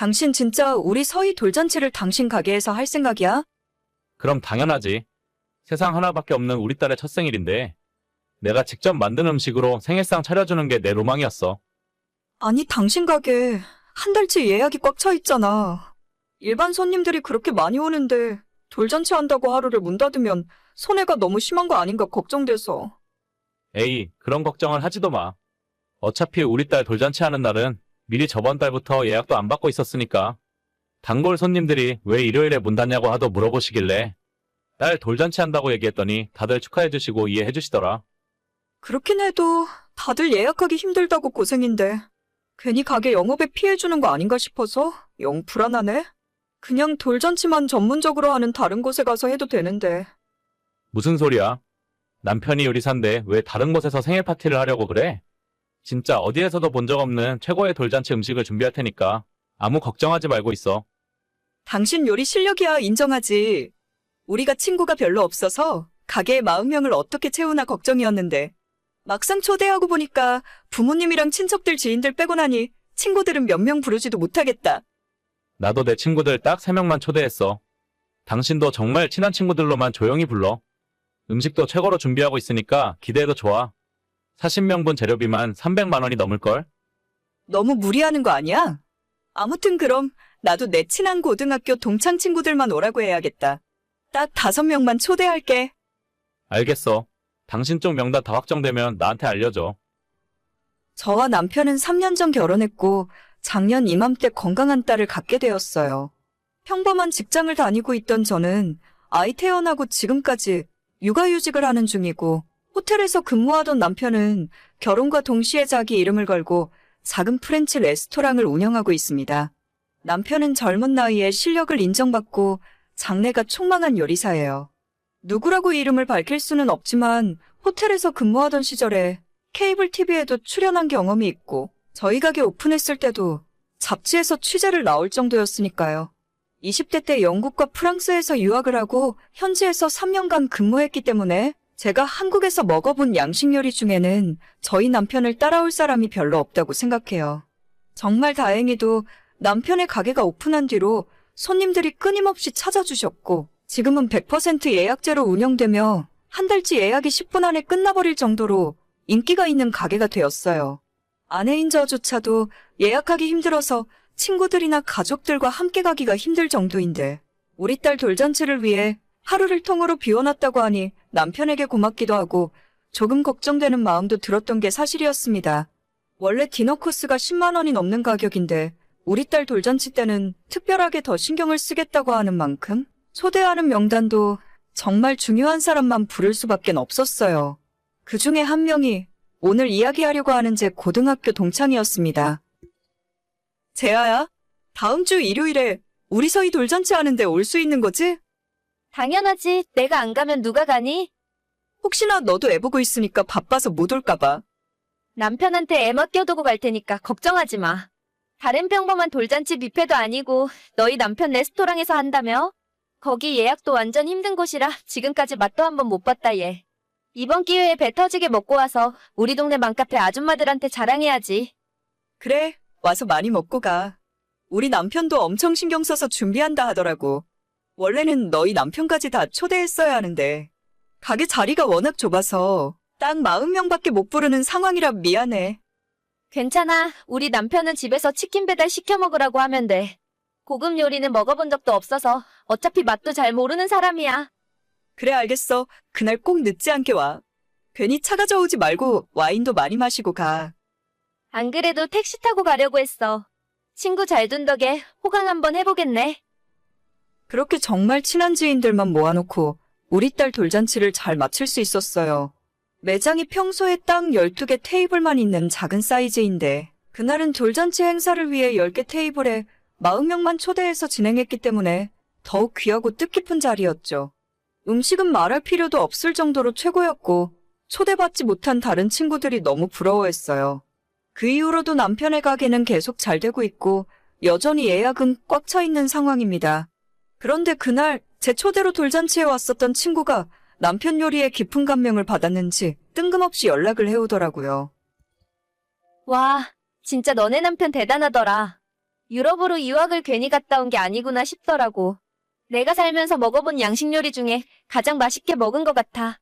당신 진짜 우리 서희 돌잔치를 당신 가게에서 할 생각이야? 그럼 당연하지. 세상 하나밖에 없는 우리 딸의 첫 생일인데 내가 직접 만든 음식으로 생일상 차려주는 게 내 로망이었어. 아니, 당신 가게 한 달치 예약이 꽉 차 있잖아. 일반 손님들이 그렇게 많이 오는데 돌잔치 한다고 하루를 문 닫으면 손해가 너무 심한 거 아닌가 걱정돼서. 에이, 그런 걱정을 하지도 마. 어차피 우리 딸 돌잔치 하는 날은 미리 저번 달부터 예약도 안 받고 있었으니까. 단골 손님들이 왜 일요일에 문 닫냐고 하도 물어보시길래 딸 돌잔치 한다고 얘기했더니 다들 축하해주시고 이해해주시더라. 그렇긴 해도 다들 예약하기 힘들다고 고생인데 괜히 가게 영업에 피해주는 거 아닌가 싶어서 영 불안하네. 그냥 돌잔치만 전문적으로 하는 다른 곳에 가서 해도 되는데 무슨 소리야? 남편이 요리사인데 왜 다른 곳에서 생일 파티를 하려고 그래? 진짜 어디에서도 본 적 없는 최고의 돌잔치 음식을 준비할 테니까 아무 걱정하지 말고 있어. 당신 요리 실력이야 인정하지. 우리가 친구가 별로 없어서 가게에 40명을 어떻게 채우나 걱정이었는데 막상 초대하고 보니까 부모님이랑 친척들 지인들 빼고 나니 친구들은 몇 명 부르지도 못하겠다. 나도 내 친구들 딱 3명만 초대했어. 당신도 정말 친한 친구들로만 조용히 불러. 음식도 최고로 준비하고 있으니까 기대해도 좋아. 40명분 재료비만 300만 원이 넘을걸? 너무 무리하는 거 아니야? 아무튼 그럼 나도 내 친한 고등학교 동창 친구들만 오라고 해야겠다. 딱 다섯 명만 초대할게. 알겠어. 당신 쪽 명단 다 확정되면 나한테 알려줘. 저와 남편은 3년 전 결혼했고 작년 이맘때 건강한 딸을 갖게 되었어요. 평범한 직장을 다니고 있던 저는 아이 태어나고 지금까지 육아휴직을 하는 중이고 호텔에서 근무하던 남편은 결혼과 동시에 자기 이름을 걸고 작은 프렌치 레스토랑을 운영하고 있습니다. 남편은 젊은 나이에 실력을 인정받고 장래가 촉망한 요리사예요. 누구라고 이름을 밝힐 수는 없지만 호텔에서 근무하던 시절에 케이블 TV에도 출연한 경험이 있고 저희 가게 오픈했을 때도 잡지에서 취재를 나올 정도였으니까요. 20대 때 영국과 프랑스에서 유학을 하고 현지에서 3년간 근무했기 때문에 제가 한국에서 먹어본 양식 요리 중에는 저희 남편을 따라올 사람이 별로 없다고 생각해요. 정말 다행히도 남편의 가게가 오픈한 뒤로 손님들이 끊임없이 찾아주셨고 지금은 100% 예약제로 운영되며 한 달치 예약이 10분 안에 끝나버릴 정도로 인기가 있는 가게가 되었어요. 아내인 저조차도 예약하기 힘들어서 친구들이나 가족들과 함께 가기가 힘들 정도인데 우리 딸 돌잔치를 위해 하루를 통으로 비워놨다고 하니 남편에게 고맙기도 하고 조금 걱정되는 마음도 들었던 게 사실이었습니다. 원래 디너 코스가 10만 원이 넘는 가격인데 우리 딸 돌잔치 때는 특별하게 더 신경을 쓰겠다고 하는 만큼 초대하는 명단도 정말 중요한 사람만 부를 수밖에 없었어요. 그 중에 한 명이 오늘 이야기하려고 하는 제 고등학교 동창이었습니다. 재아야, 다음 주 일요일에 우리 서희 돌잔치 하는데 올 수 있는 거지? 당연하지. 내가 안 가면 누가 가니? 혹시나 너도 애 보고 있으니까 바빠서 못 올까봐. 남편한테 애 맡겨두고 갈 테니까 걱정하지 마. 다른 평범한 돌잔치 뷔페도 아니고 너희 남편 레스토랑에서 한다며? 거기 예약도 완전 힘든 곳이라 지금까지 맛도 한번 못 봤다 얘. 이번 기회에 배 터지게 먹고 와서 우리 동네 맘카페 아줌마들한테 자랑해야지. 그래, 와서 많이 먹고 가. 우리 남편도 엄청 신경 써서 준비한다 하더라고. 원래는 너희 남편까지 다 초대했어야 하는데. 가게 자리가 워낙 좁아서 딱 40명밖에 못 부르는 상황이라 미안해. 괜찮아. 우리 남편은 집에서 치킨 배달 시켜 먹으라고 하면 돼. 고급 요리는 먹어본 적도 없어서 어차피 맛도 잘 모르는 사람이야. 그래, 알겠어. 그날 꼭 늦지 않게 와. 괜히 차 가 져오지 말고 와인도 많이 마시고 가. 안 그래도 택시 타고 가려고 했어. 친구 잘 둔 덕에 호강 한번 해보겠네. 그렇게 정말 친한 지인들만 모아놓고 우리 딸 돌잔치를 잘 마칠 수 있었어요. 매장이 평소에 딱 12개 테이블만 있는 작은 사이즈인데 그날은 돌잔치 행사를 위해 10개 테이블에 40명만 초대해서 진행했기 때문에 더욱 귀하고 뜻깊은 자리였죠. 음식은 말할 필요도 없을 정도로 최고였고 초대받지 못한 다른 친구들이 너무 부러워했어요. 그 이후로도 남편의 가게는 계속 잘 되고 있고 여전히 예약은 꽉 차 있는 상황입니다. 그런데 그날 제 초대로 돌잔치에 왔었던 친구가 남편 요리에 깊은 감명을 받았는지 뜬금없이 연락을 해오더라고요. 와, 진짜 너네 남편 대단하더라. 유럽으로 유학을 괜히 갔다 온 게 아니구나 싶더라고. 내가 살면서 먹어본 양식 요리 중에 가장 맛있게 먹은 것 같아.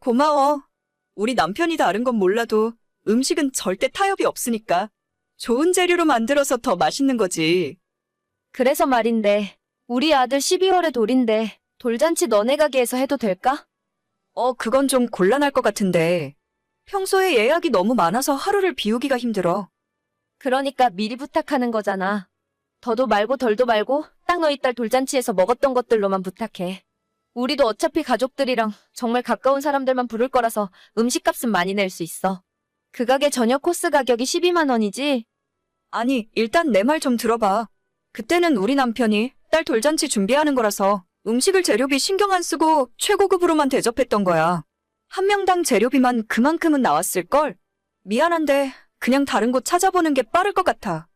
고마워. 우리 남편이 다른 건 몰라도 음식은 절대 타협이 없으니까. 좋은 재료로 만들어서 더 맛있는 거지. 그래서 말인데, 우리 아들 12월에 돌인데, 돌잔치 너네 가게에서 해도 될까? 어, 그건 좀 곤란할 것 같은데. 평소에 예약이 너무 많아서 하루를 비우기가 힘들어. 그러니까 미리 부탁하는 거잖아. 더도 말고 덜도 말고 딱 너희 딸 돌잔치에서 먹었던 것들로만 부탁해. 우리도 어차피 가족들이랑 정말 가까운 사람들만 부를 거라서 음식값은 많이 낼 수 있어. 그 가게 저녁 코스 가격이 12만 원이지? 아니, 일단 내 말 좀 들어봐. 그때는 우리 남편이 딸 돌잔치 준비하는 거라서 음식을 재료비 신경 안 쓰고 최고급으로만 대접했던 거야. 한 명당 재료비만 그만큼은 나왔을걸? 미안한데 그냥 다른 곳 찾아보는 게 빠를 것 같아.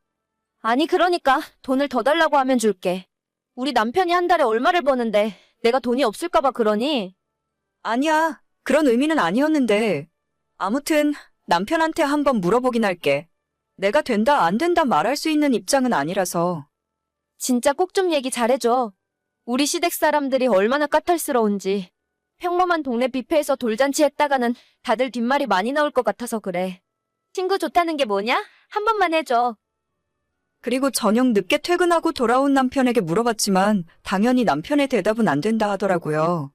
아니 그러니까 돈을 더 달라고 하면 줄게. 우리 남편이 한 달에 얼마를 버는데 내가 돈이 없을까봐 그러니? 아니야. 그런 의미는 아니었는데. 아무튼 남편한테 한번 물어보긴 할게. 내가 된다 안 된다 말할 수 있는 입장은 아니라서. 진짜 꼭 좀 얘기 잘해줘. 우리 시댁 사람들이 얼마나 까탈스러운지. 평범한 동네 뷔페에서 돌잔치 했다가는 다들 뒷말이 많이 나올 것 같아서 그래. 친구 좋다는 게 뭐냐? 한 번만 해줘. 그리고 저녁 늦게 퇴근하고 돌아온 남편에게 물어봤지만 당연히 남편의 대답은 안 된다 하더라고요.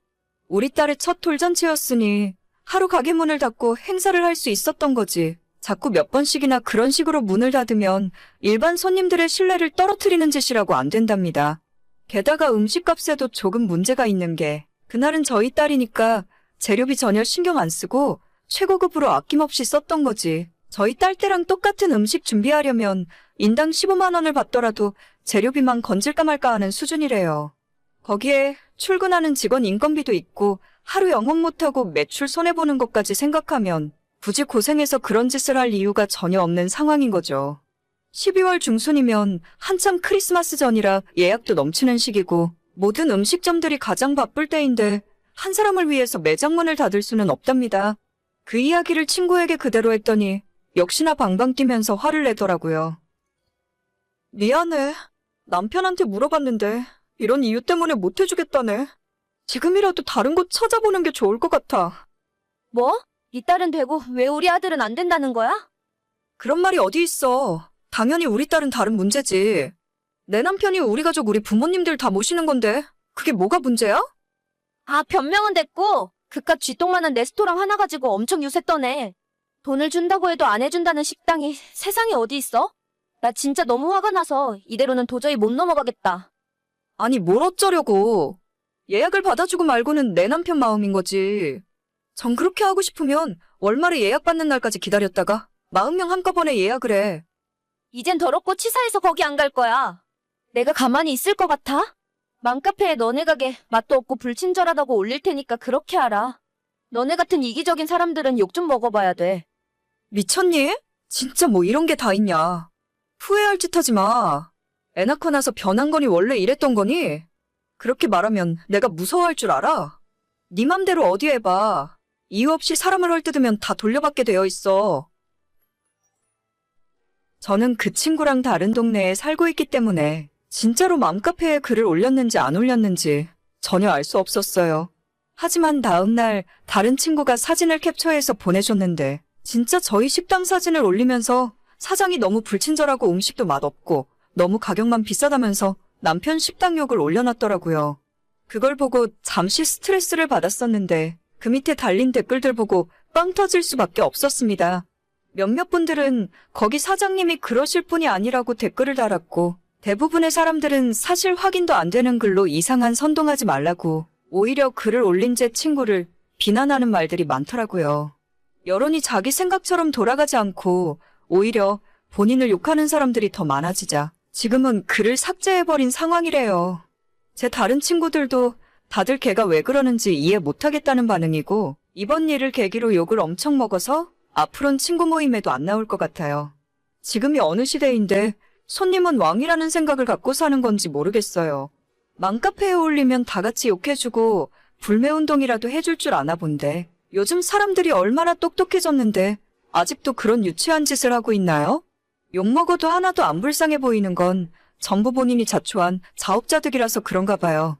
우리 딸의 첫 돌잔치였으니 하루 가게 문을 닫고 행사를 할 수 있었던 거지. 자꾸 몇 번씩이나 그런 식으로 문을 닫으면 일반 손님들의 신뢰를 떨어뜨리는 짓이라고 안 된답니다. 게다가 음식값에도 조금 문제가 있는 게 그날은 저희 딸이니까 재료비 전혀 신경 안 쓰고 최고급으로 아낌없이 썼던 거지. 저희 딸 때랑 똑같은 음식 준비하려면 인당 15만 원을 받더라도 재료비만 건질까 말까 하는 수준이래요. 거기에 출근하는 직원 인건비도 있고 하루 영업 못하고 매출 손해보는 것까지 생각하면 굳이 고생해서 그런 짓을 할 이유가 전혀 없는 상황인 거죠. 12월 중순이면 한참 크리스마스 전이라 예약도 넘치는 시기고 모든 음식점들이 가장 바쁠 때인데 한 사람을 위해서 매장 문을 닫을 수는 없답니다. 그 이야기를 친구에게 그대로 했더니 역시나 방방 뛰면서 화를 내더라고요. 미안해. 남편한테 물어봤는데 이런 이유 때문에 못 해주겠다네. 지금이라도 다른 곳 찾아보는 게 좋을 것 같아. 뭐? 네 딸은 되고 왜 우리 아들은 안 된다는 거야? 그런 말이 어디 있어. 당연히 우리 딸은 다른 문제지. 내 남편이 우리 가족 우리 부모님들 다 모시는 건데 그게 뭐가 문제야? 아, 변명은 됐고 그깟 쥐똥만한 레스토랑 하나 가지고 엄청 유세 떠네. 돈을 준다고 해도 안 해준다는 식당이 세상에 어디 있어? 나 진짜 너무 화가 나서 이대로는 도저히 못 넘어가겠다. 아니 뭘 어쩌려고. 예약을 받아주고 말고는 내 남편 마음인 거지. 전 그렇게 하고 싶으면 월말에 예약받는 날까지 기다렸다가 40명 한꺼번에 예약을 해. 이젠 더럽고 치사해서 거기 안 갈 거야. 내가 가만히 있을 것 같아? 맘카페에 너네 가게 맛도 없고 불친절하다고 올릴 테니까 그렇게 알아. 너네 같은 이기적인 사람들은 욕 좀 먹어봐야 돼. 미쳤니? 진짜 뭐 이런 게 다 있냐. 후회할 짓 하지 마. 애 낳고 나서 변한 거니 원래 이랬던 거니? 그렇게 말하면 내가 무서워할 줄 알아? 네 맘대로 어디 해봐. 이유 없이 사람을 헐뜯으면 다 돌려받게 되어 있어. 저는 그 친구랑 다른 동네에 살고 있기 때문에 진짜로 맘카페에 글을 올렸는지 안 올렸는지 전혀 알 수 없었어요. 하지만 다음날 다른 친구가 사진을 캡처해서 보내줬는데 진짜 저희 식당 사진을 올리면서 사장이 너무 불친절하고 음식도 맛없고 너무 가격만 비싸다면서 남편 식당 욕을 올려놨더라고요. 그걸 보고 잠시 스트레스를 받았었는데 그 밑에 달린 댓글들 보고 빵 터질 수밖에 없었습니다. 몇몇 분들은 거기 사장님이 그러실 분이 아니라고 댓글을 달았고 대부분의 사람들은 사실 확인도 안 되는 글로 이상한 선동하지 말라고 오히려 글을 올린 제 친구를 비난하는 말들이 많더라고요. 여론이 자기 생각처럼 돌아가지 않고 오히려 본인을 욕하는 사람들이 더 많아지자 지금은 글을 삭제해버린 상황이래요. 제 다른 친구들도 다들 걔가 왜 그러는지 이해 못하겠다는 반응이고 이번 일을 계기로 욕을 엄청 먹어서 앞으론 친구 모임에도 안 나올 것 같아요. 지금이 어느 시대인데 손님은 왕이라는 생각을 갖고 사는 건지 모르겠어요. 맘카페에 올리면 다 같이 욕해주고 불매운동이라도 해줄 줄 아나 본데 요즘 사람들이 얼마나 똑똑해졌는데 아직도 그런 유치한 짓을 하고 있나요? 욕먹어도 하나도 안 불쌍해 보이는 건 전부 본인이 자초한 자업자득이라서 그런가 봐요.